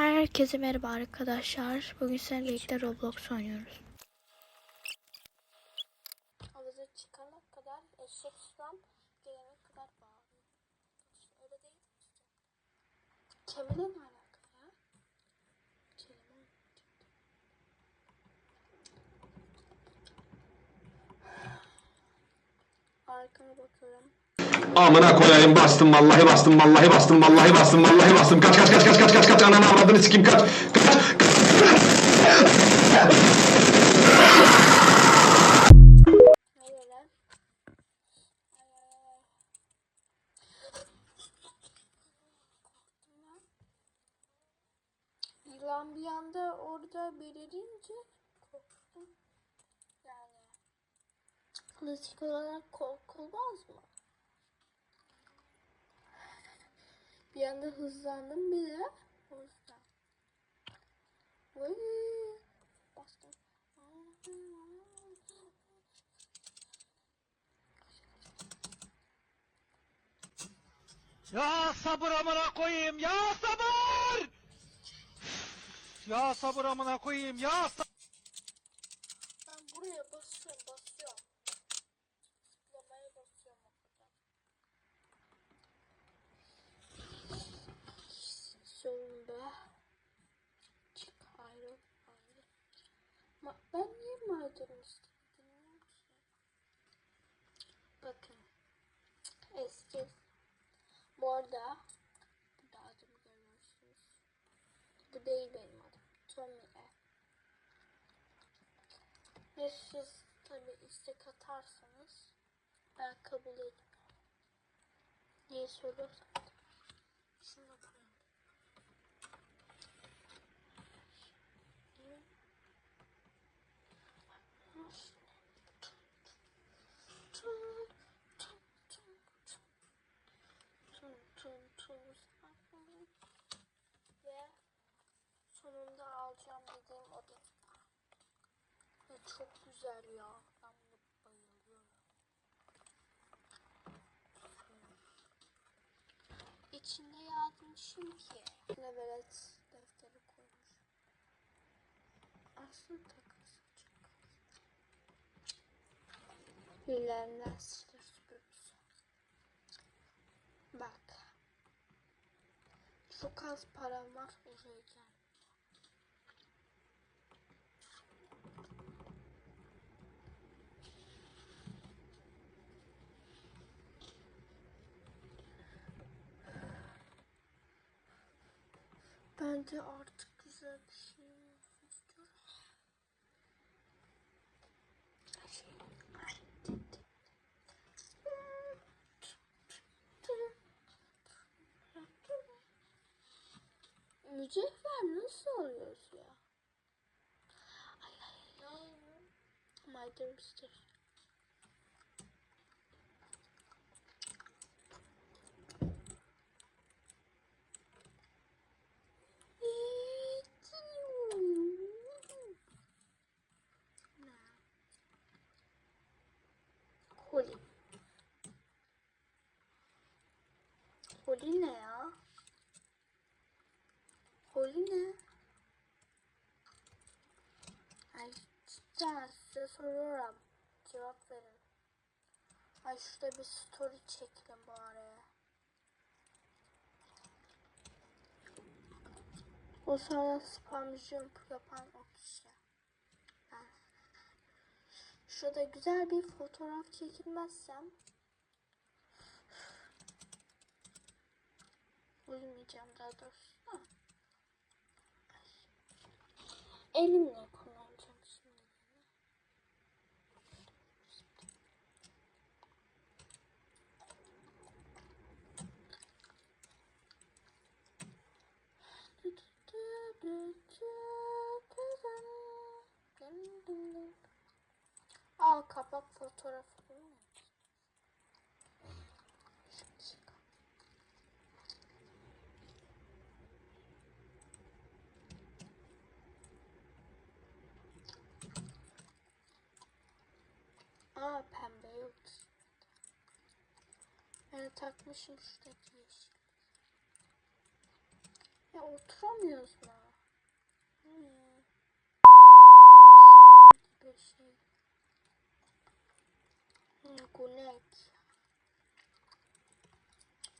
Herkese merhaba arkadaşlar. Bugün seninle birlikte Roblox oynuyoruz. Havuza çıkana kadar eşek sudan gelene kadar bağırıyor. Öyle değil mi? Ne alaka ya? Kelime. Arkama bakıyorum. Amına koyayım bastım vallahi bastım vallahi bastım vallahi bastım vallahi bastım kaç kaç kaç kaç kaç kaç kaç ananı avradını sikeyim kaç kaç lan. Yılan bir anda orada belirince korktum. Yani klasik olarak korkulmaz mı? Bir anda hızlandım bile. O yüzden. Vay, bastım. Ya sabır amına koyayım ya sabır! Ya sabır amına koyayım ya sabır! Ben buraya basıyorum, basıyorum. Bu değil benim adım. Tommy E. Ve siz tabi istek atarsanız ben kabul etmiyorum. Niye söylüyorsan. Şunu da koyalım. Ve sonunda alacağım dediğim o değil. Ve çok güzel ya. Ben bunu bayılıyorum. İçinde yazmışım ki. Ne velet defteri koymuş. Aslında takısı çok. Hilenden silir süpürürsün. Bak. Çok az param var oraya gel. Ben de artık güzel bir şey olsun istiyorum. Mücevher nasıl alıyoruz ya? Ay ay ay. My dearest. Holi. Holi ne ya? Holi ne? Ay cidden size soruyorum. Cevap verin. Ay şurada bir story çekelim bari. O sana spam jump yapan o kişi. Ben. Şurada güzel bir fotoğraf çekilmezsem uyumayacağım daha doğrusu. Ha. Elimle kullanacağım şimdi. Aa kapak fotoğrafı değil mi? Şimdi çık. Aa pembe yok. Takmışım şuradaki yeşil. Ya oturamıyoruz mu? Hmm. Bir şey. Hmm, Gunek.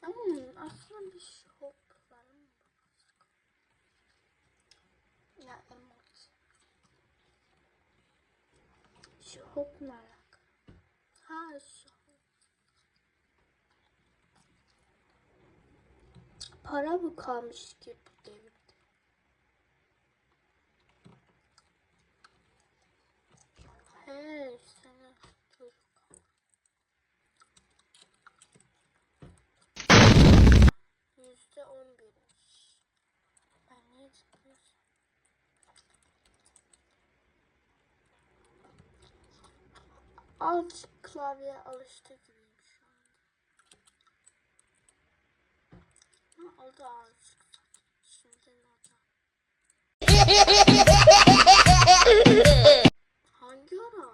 Hmm, aslında bir shop var mı? Ya emot. Shop merak. Ha shop. Para mı kalmış ki bu devirde? He, sana. Yüzde on birmiş. Ben niye zıplıyorsam? Azıcık klavyeye alıştı gibiyim şu anda. Ha, oldu azıcık. Şimdi ne? Hangi ara?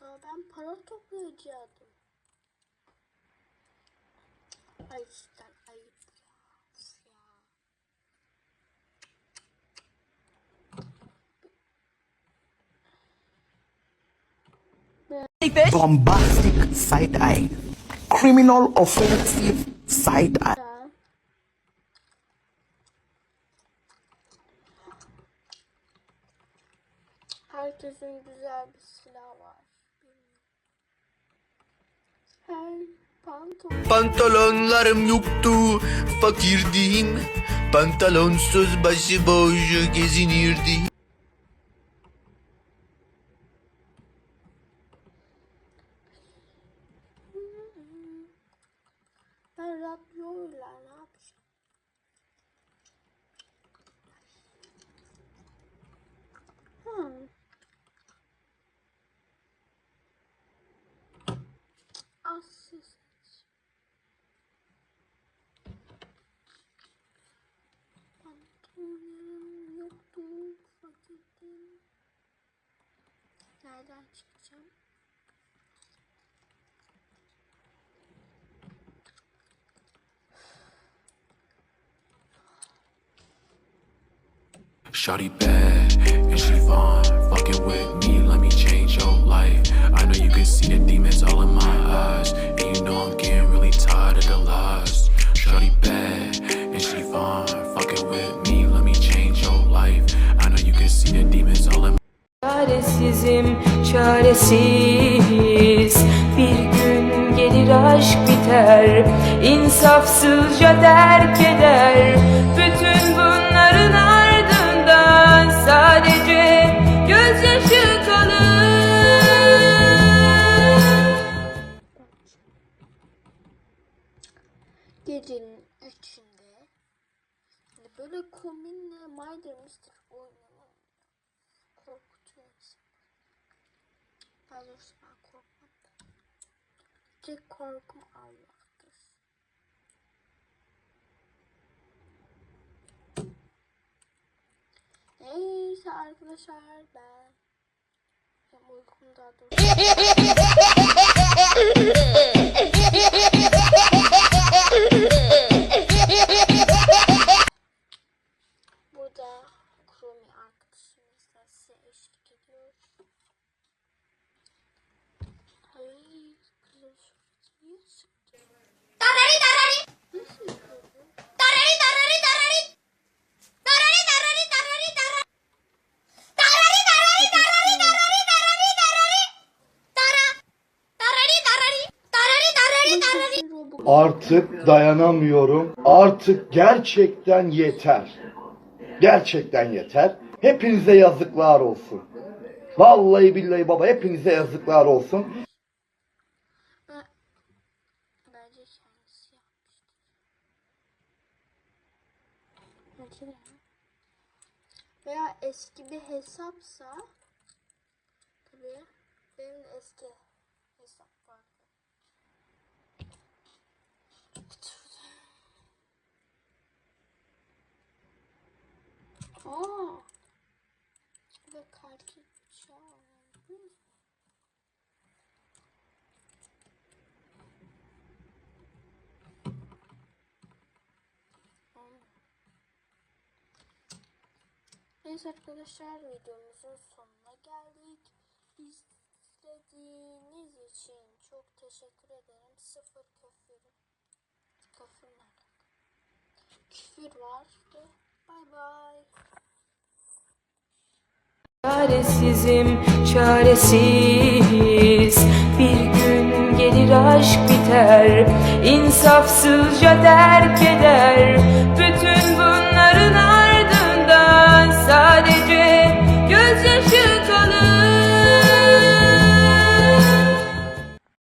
Daha ben para toplayacaktım. Ay cidden ayıp ya. bombastic side eye, criminal offensive side eye. Ya. Herkesin güzel bir silahı var. Her pantolon Pantolonlarım yoktu, fakirdim. Pantalonsuz başıboş gezinirdim. Çıkacağım? Shawty bad and she fine. Fucking with me, let me change your life. I know you can see the demons all çaresiz Bir gün gelir aşk biter insafsızca terk eder. Bütün bunların ardından sadece gözyaşı kalır. Gecenin üçünde. Hani böyle kombinle oynamam. Daha doğrusu ben korkmam da. Tek korkum Allah'tır. Neyse arkadaşlar ben hem uykum daha doğrusu Artık dayanamıyorum. Artık gerçekten yeter. Gerçekten yeter. Hepinize yazıklar olsun. Vallahi billahi baba hepinize yazıklar olsun. Veya eski bir hesapsa tabii benim eski Çaldı. Neyse arkadaşlar videomuzun sonuna geldik. İzlediğiniz için çok teşekkür ederim. Sıfır küfür. Küfür ne? Küfür vardı. Bay bay. Çaresizim çaresiz. Bir gün gelir aşk biter İnsafsızca terk eder